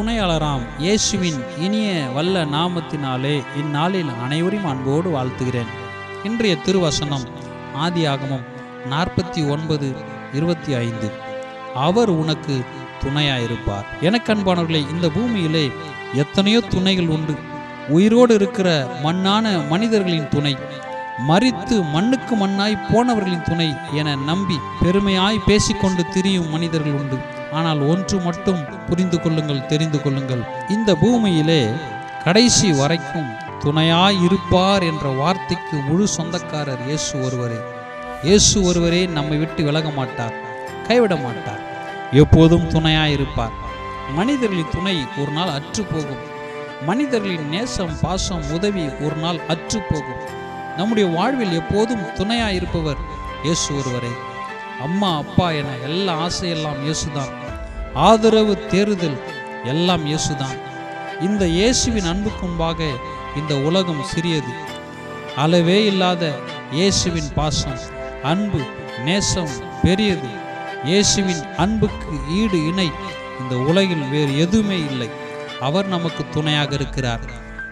துணையாளராம் இயேசுவின் இனிய வல்ல நாமத்தினாலே இந்நாளில் அனைவரையும் அன்போடு வாழ்த்துகிறேன். இன்றைய திருவசனம் ஆதி ஆகமம் நாற்பத்தி ஒன்பது இருபத்தி ஐந்து அவர் உனக்கு துணையாயிருப்பார். எனக்கு அன்பானவர்களே இந்த பூமியிலே எத்தனையோ துணைகள் உண்டு. உயிரோடு இருக்கிற மண்ணான மனிதர்களின் துணை மறித்து மண்ணுக்கு மண்ணாய் போனவர்களின் துணை என நம்பி பெருமையாய் பேசிக்கொண்டு திரியும் மனிதர்கள் உண்டு. ஆனால் ஒன்று மட்டும் புரிந்து கொள்ளுங்கள் தெரிந்து கொள்ளுங்கள். இந்த பூமியிலே கடைசி வரைக்கும் துணையாய் இருப்பார் என்ற வார்த்தைக்கு முழு சொந்தக்காரர் இயேசு ஒருவரே. இயேசு ஒருவரே நம்மை விட்டு விலக மாட்டார் கைவிட மாட்டார் எப்போதும் துணையாய் இருப்பார் மனிதர்களின் துணை ஒரு நாள் அற்று போகும். மனிதர்களின் நேசம் பாசம் உதவி ஒரு நாள் அற்று போகும். நம்முடைய வாழ்வில் எப்போதும் துணையாய் இருப்பவர் இயேசு ஒருவரே. அம்மா அப்பா என எல்லா ஆசையெல்லாம் இயேசுதான். ஆதரவு தேறுதல் எல்லாம் இயேசுதான். இந்த இயேசுவின் அன்புக்கு முன்பாக இந்த உலகம் சிறியது. அளவே இல்லாத இயேசுவின் பாசம் அன்பு நேசம் பெரியது. இயேசுவின் அன்புக்கு ஈடு இணை இந்த உலகில் வேறு எதுவுமே இல்லை. அவர் நமக்கு துணையாக இருக்கிறார்.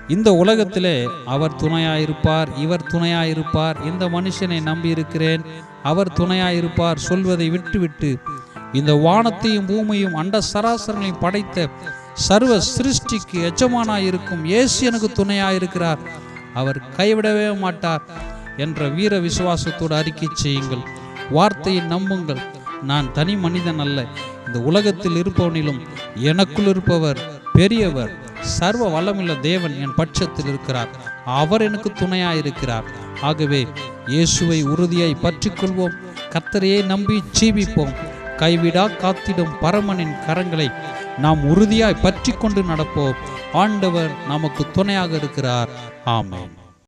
இந்த உலகத்திலே அவர் துணையாயிருப்பார் இவர் துணையாயிருப்பார். இந்த மனுஷனை நம்பி இருக்கிறேன் அவர் துணையாயிருப்பார் சொல்வதை விட்டுவிட்டு இந்த வானத்தையும் பூமியும் அண்ட சராசரங்களையும் படைத்த சர்வ சிருஷ்டிக்கு எஜமானாயிருக்கும் இயேசு எனக்கு துணையாயிருக்கிறார் அவர் கைவிடவே மாட்டார் என்ற வீர விசுவாசத்தோடு அறிக்கை செய்யுங்கள். வார்த்தையை நம்புங்கள். நான் தனி மனிதன் அல்ல. இந்த உலகத்தில் இருப்பவனிலும் எனக்குள் இருப்பவர் பெரியவர் சர்வ வல்லமுள்ள தேவன் என் பட்சத்தில் இருக்கிறார். அவர் எனக்கு துணையாயிருக்கிறார் ஆகவே இயேசுவை உறுதியாய் பற்றிக்கொள்வோம். கத்தரையே நம்பி ஜீவிப்போம். கைவிடா காத்திடும் பரமனின் கரங்களை நாம் உறுதியாய் பற்றி கொண்டு நடப்போம். ஆண்டவர் நமக்கு துணையாக இருக்கிறார். ஆமாம்